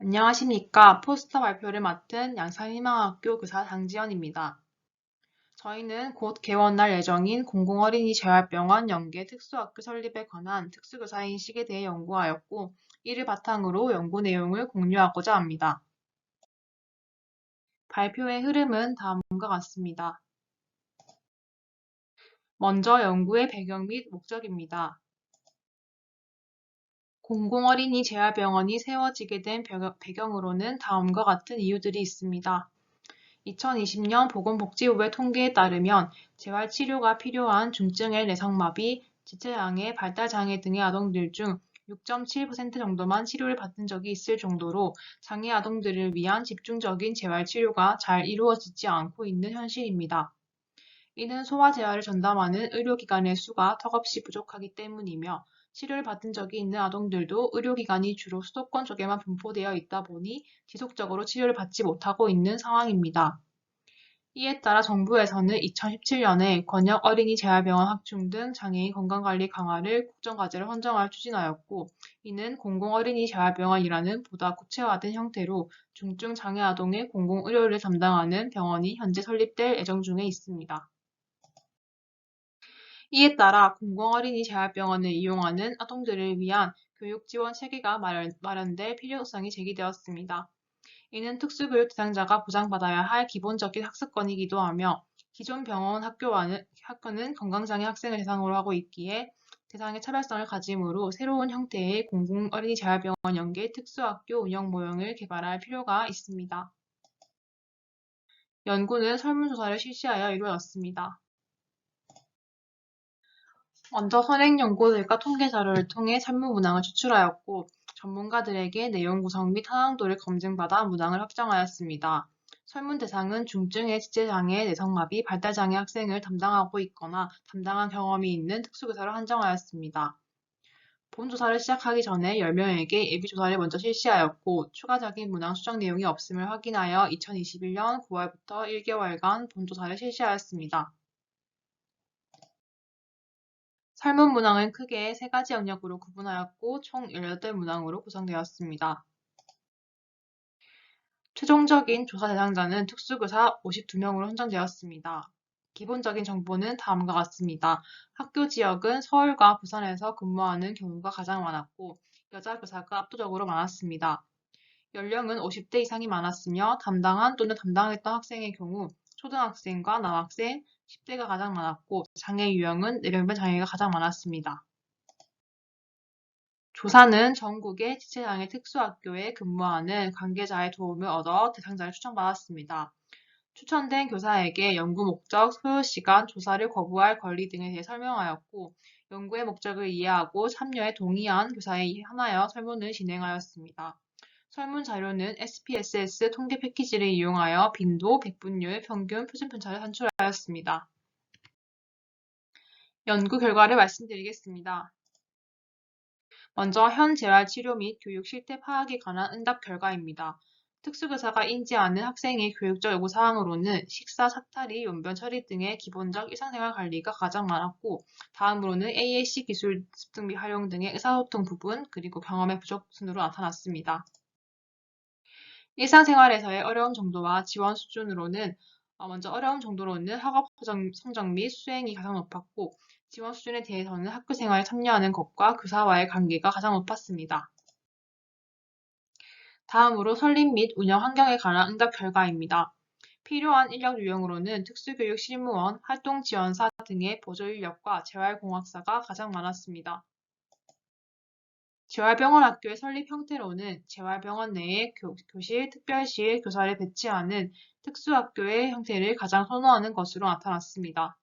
안녕하십니까. 포스터 발표를 맡은 양산희망학교 교사 장지연입니다. 저희는 곧 개원할 예정인 공공어린이 재활병원 연계 특수학교 설립에 관한 특수교사 인식에 대해 연구하였고, 이를 바탕으로 연구 내용을 공유하고자 합니다. 발표의 흐름은 다음과 같습니다. 먼저 연구의 배경 및 목적입니다. 공공어린이 재활병원이 세워지게 된 배경으로는 다음과 같은 이유들이 있습니다. 2020년 보건복지부의 통계에 따르면 재활치료가 필요한 중증의 내성마비, 지체장애, 발달장애 등의 아동들 중 6.7% 정도만 치료를 받은 적이 있을 정도로 장애 아동들을 위한 집중적인 재활치료가 잘 이루어지지 않고 있는 현실입니다. 이는 소아재활을 전담하는 의료기관의 수가 턱없이 부족하기 때문이며 치료를 받은 적이 있는 아동들도 의료기관이 주로 수도권 쪽에만 분포되어 있다 보니 지속적으로 치료를 받지 못하고 있는 상황입니다. 이에 따라 정부에서는 2017년에 권역 어린이 재활병원 확충 등 장애인 건강관리 강화를 국정과제로 선정할 추진하였고 이는 공공어린이 재활병원이라는 보다 구체화된 형태로 중증 장애 아동의 공공의료를 담당하는 병원이 현재 설립될 예정 중에 있습니다. 이에 따라 공공어린이 재활병원을 이용하는 아동들을 위한 교육 지원 체계가 마련, 될 필요성이 제기되었습니다. 이는 특수교육 대상자가 보장받아야 할 기본적인 학습권이기도 하며 기존 병원 학교와는, 학교는 건강장애 학생을 대상으로 하고 있기에 대상의 차별성을 가지므로 새로운 형태의 공공어린이 재활병원 연계 특수학교 운영 모형을 개발할 필요가 있습니다. 연구는 설문조사를 실시하여 이루어졌습니다. 먼저 선행 연구들과 통계 자료를 통해 설문 문항을 추출하였고 전문가들에게 내용 구성 및 타당도를 검증받아 문항을 확정하였습니다. 설문 대상은 중증의 지체장애, 내성마비, 발달장애 학생을 담당하고 있거나 담당한 경험이 있는 특수교사로 한정하였습니다. 본조사를 시작하기 전에 10명에게 예비조사를 먼저 실시하였고 추가적인 문항 수정 내용이 없음을 확인하여 2021년 9월부터 1개월간 본조사를 실시하였습니다. 설문 문항은 크게 세 가지 영역으로 구분하였고 총 18문항으로 구성되었습니다. 최종적인 조사 대상자는 특수교사 52명으로 선정되었습니다. 기본적인 정보는 다음과 같습니다. 학교 지역은 서울과 부산에서 근무하는 경우가 가장 많았고 여자 교사가 압도적으로 많았습니다. 연령은 50대 이상이 많았으며 담당한 또는 담당했던 학생의 경우 초등학생과 남학생, 10대가 가장 많았고 장애 유형은 내병변 장애가 가장 많았습니다. 조사는 전국의 지체장애 특수학교에 근무하는 관계자의 도움을 얻어 대상자를 추천받았습니다. 추천된 교사에게 연구 목적, 소요 시간, 조사를 거부할 권리 등에 대해 설명하였고 연구의 목적을 이해하고 참여에 동의한 교사에 한하여 설문을 진행하였습니다. 설문 자료는 SPSS 통계 패키지를 이용하여 빈도, 백분율, 평균, 표준 편차를 산출하였습니다. 연구 결과를 말씀드리겠습니다. 먼저 현 재활 치료 및 교육 실태 파악에 관한 응답 결과입니다. 특수교사가 인지하는 학생의 교육적 요구사항으로는 식사, 사타리, 용변 처리 등의 기본적 일상생활 관리가 가장 많았고 다음으로는 AAC 기술 습득 및 활용 등의 의사소통 부분 그리고 경험의 부족 순으로 나타났습니다. 일상생활에서의 어려움 정도와 지원 수준으로는 어, 먼저 어려움 정도로는 학업 성적 및 수행이 가장 높았고 지원 수준에 대해서는 학교 생활에 참여하는 것과 교사와의 관계가 가장 높았습니다. 다음으로 설립 및 운영 환경에 관한 응답 결과입니다. 필요한 인력 유형으로는 특수교육 실무원, 활동지원사 등의 보조 인력과 재활공학사가 가장 많았습니다. 재활병원 학교의 설립 형태로는 재활병원 내에 교, 실 특별실, 교사를 배치하는 특수학교의 형태를 가장 선호하는 것으로 나타났습니다.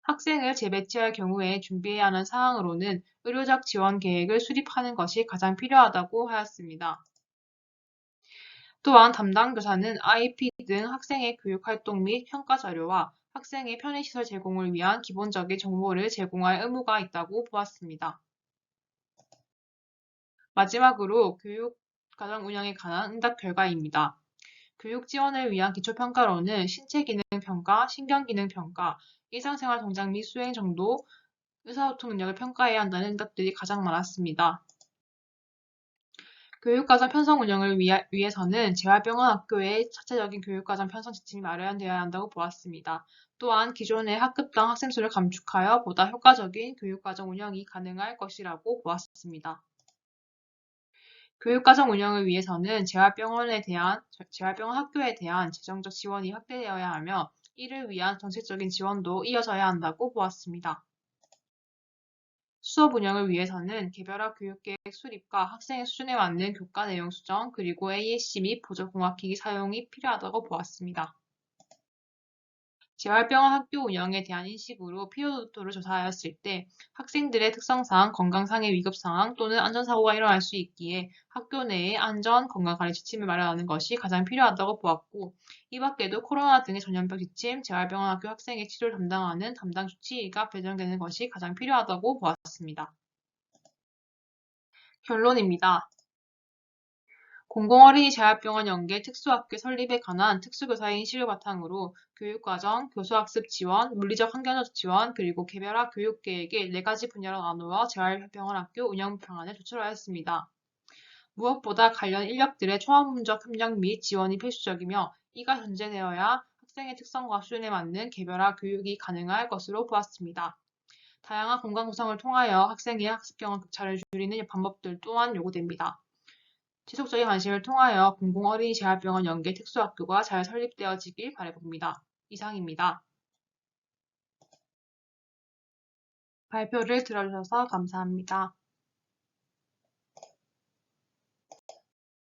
학생을 재배치할 경우에 준비해야 하는 사항으로는 의료적 지원 계획을 수립하는 것이 가장 필요하다고 하였습니다. 또한 담당 교사는 IP 등 학생의 교육활동 및 평가 자료와 학생의 편의시설 제공을 위한 기본적인 정보를 제공할 의무가 있다고 보았습니다. 마지막으로 교육 과정 운영에 관한 응답 결과입니다. 교육 지원을 위한 기초평가로는 신체 기능 평가, 신경 기능 평가, 일상생활 동작 및 수행 정도, 의사소통 능력을 평가해야 한다는 응답들이 가장 많았습니다. 교육과정 편성 운영을 위해서는 재활병원 학교의 자체적인 교육과정 편성 지침이 마련되어야 한다고 보았습니다. 또한 기존의 학급당 학생 수를 감축하여 보다 효과적인 교육과정 운영이 가능할 것이라고 보았습니다. 교육과정 운영을 위해서는 재활병원에 대한 재활병원 학교에 대한 재정적 지원이 확대되어야 하며 이를 위한 정책적인 지원도 이어져야 한다고 보았습니다. 수업 운영을 위해서는 개별화 교육계획 수립과 학생의 수준에 맞는 교과 내용 수정 그리고 ASC 및 보조공학기기 사용이 필요하다고 보았습니다. 재활병원 학교 운영에 대한 인식으로 피로도를 조사하였을 때 학생들의 특성상 건강상의 위급 상황 또는 안전사고가 일어날 수 있기에 학교 내에 안전 건강관리 지침을 마련하는 것이 가장 필요하다고 보았고 이 밖에도 코로나 등의 전염병 지침, 재활병원 학교 학생의 치료를 담당하는 담당 주치의가 배정되는 것이 가장 필요하다고 보았습니다. 결론입니다. 공공어린이 재활병원 연계 특수학교 설립에 관한 특수교사의 인식을 바탕으로 교육과정, 교수학습 지원, 물리적 환경적 지원, 그리고 개별화 교육계획의 네 가지 분야로 나누어 재활병원 학교 운영 방안을 도출하였습니다. 무엇보다 관련 인력들의 초합문적 협력 및 지원이 필수적이며 이가 전제되어야 학생의 특성과 수준에 맞는 개별화 교육이 가능할 것으로 보았습니다. 다양한 공간 구성을 통하여 학생의 학습 경험 격차를 줄이는 방법들 또한 요구됩니다. 지속적인 관심을 통하여 공공어린이 재활병원 연계 특수학교가 잘 설립되어지길 바라봅니다. 이상입니다. 발표를 들어주셔서 감사합니다.